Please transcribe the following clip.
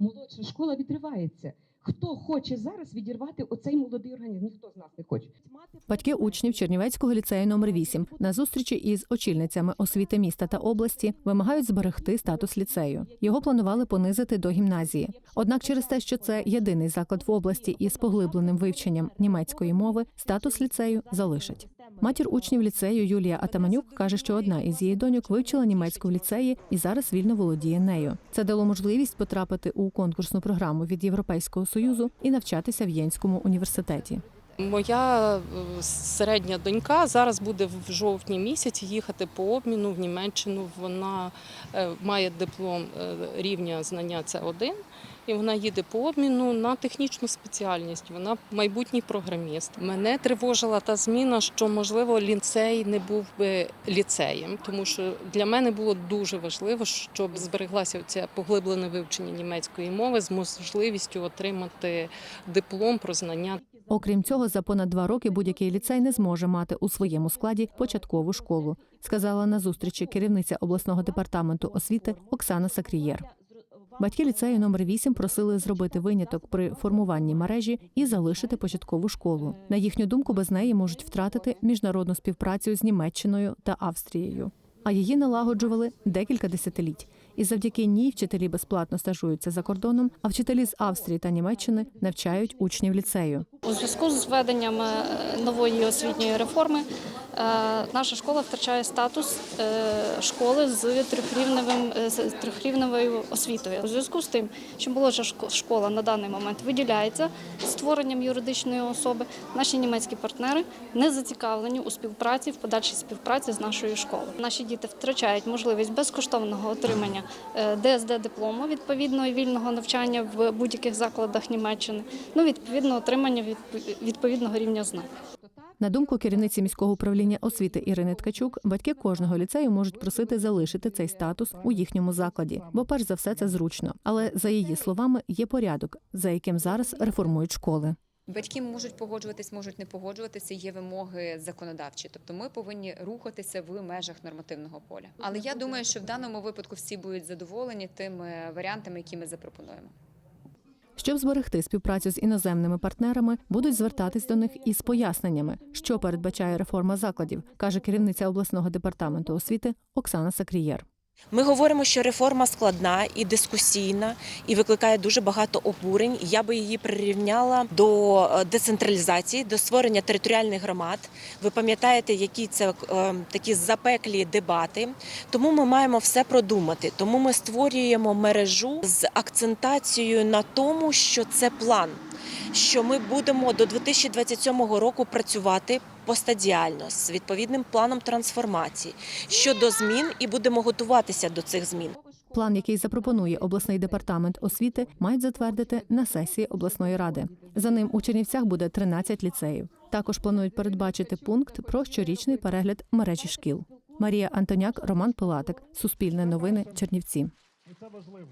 молодша школа відривається. Хто хоче зараз відірвати оцей молодий організм? Ніхто з нас не хоче. Батьки учнів Чернівецького ліцею номер 8 на зустрічі із очільницями освіти міста та області вимагають зберегти статус ліцею. Його планували понизити до гімназії. Однак, через те, що це єдиний заклад в області із поглибленим вивченням німецької мови, статус ліцею залишать. Матір учнів ліцею Юлія Атаманюк каже, що одна із її доньок вивчила німецьку в ліцеї і зараз вільно володіє нею. Це дало можливість потрапити у конкурсну програму від Європейського союзу і навчатися в Єнському університеті. Моя е, середня донька зараз буде в жовтні місяці їхати по обміну в Німеччину. Вона е, має диплом е, рівня знання С1, і вона їде по обміну на технічну спеціальність. Вона майбутній програміст. Мене тривожила та зміна, що можливо ліцей не був би ліцеєм, тому що для мене було дуже важливо, щоб збереглася ця поглиблене вивчення німецької мови з можливістю отримати диплом про знання Окрім цього, за понад два роки будь-який ліцей не зможе мати у своєму складі початкову школу, сказала на зустрічі керівниця обласного департаменту освіти Оксана Сакрієр. Батьки ліцею номер 8 просили зробити виняток при формуванні мережі і залишити початкову школу. На їхню думку, без неї можуть втратити міжнародну співпрацю з Німеччиною та Австрією. А її налагоджували декілька десятиліть. І завдяки ній вчителі безплатно стажуються за кордоном, а вчителі з Австрії та Німеччини навчають учнів ліцею. У зв'язку з введенням е, нової освітньої реформи наша школа втрачає статус е, школи з трьохрівневим е, з трьохрівневою освітою. У зв'язку з тим, що молодша шко- школа на даний момент виділяється створенням юридичної особи, наші німецькі партнери не зацікавлені у співпраці в подальшій співпраці з нашою школою. Наші діти втрачають можливість безкоштовного отримання е, ДСД диплому відповідно вільного навчання в будь-яких закладах Німеччини. Ну відповідно отримання відп- відповідного рівня знань. На думку керівниці міського управління освіти Ірини Ткачук, батьки кожного ліцею можуть просити залишити цей статус у їхньому закладі, бо перш за все це зручно. Але за її словами є порядок, за яким зараз реформують школи. Батьки можуть погоджуватись, можуть не погоджуватися. Є вимоги законодавчі. Тобто ми повинні рухатися в межах нормативного поля. Але я думаю, що в даному випадку всі будуть задоволені тими варіантами, які ми запропонуємо. Щоб зберегти співпрацю з іноземними партнерами, будуть звертатись до них із поясненнями, що передбачає реформа закладів, каже керівниця обласного департаменту освіти Оксана Сакрієр. Ми говоримо, що реформа складна і дискусійна, і викликає дуже багато обурень. Я би її прирівняла до е, децентралізації, до створення територіальних громад. Ви пам'ятаєте, які це е, такі запеклі дебати. Тому ми маємо все продумати. Тому ми створюємо мережу з акцентацією на тому, що це план. Що ми будемо до 2027 року працювати постадіально з відповідним планом трансформації щодо змін, і будемо готуватися до цих змін. План, який запропонує обласний департамент освіти, мають затвердити на сесії обласної ради. За ним у Чернівцях буде 13 ліцеїв. Також планують передбачити пункт про щорічний перегляд мережі шкіл. Марія Антоняк, Роман Пилатик, Суспільне новини, Чернівці. Це важливо.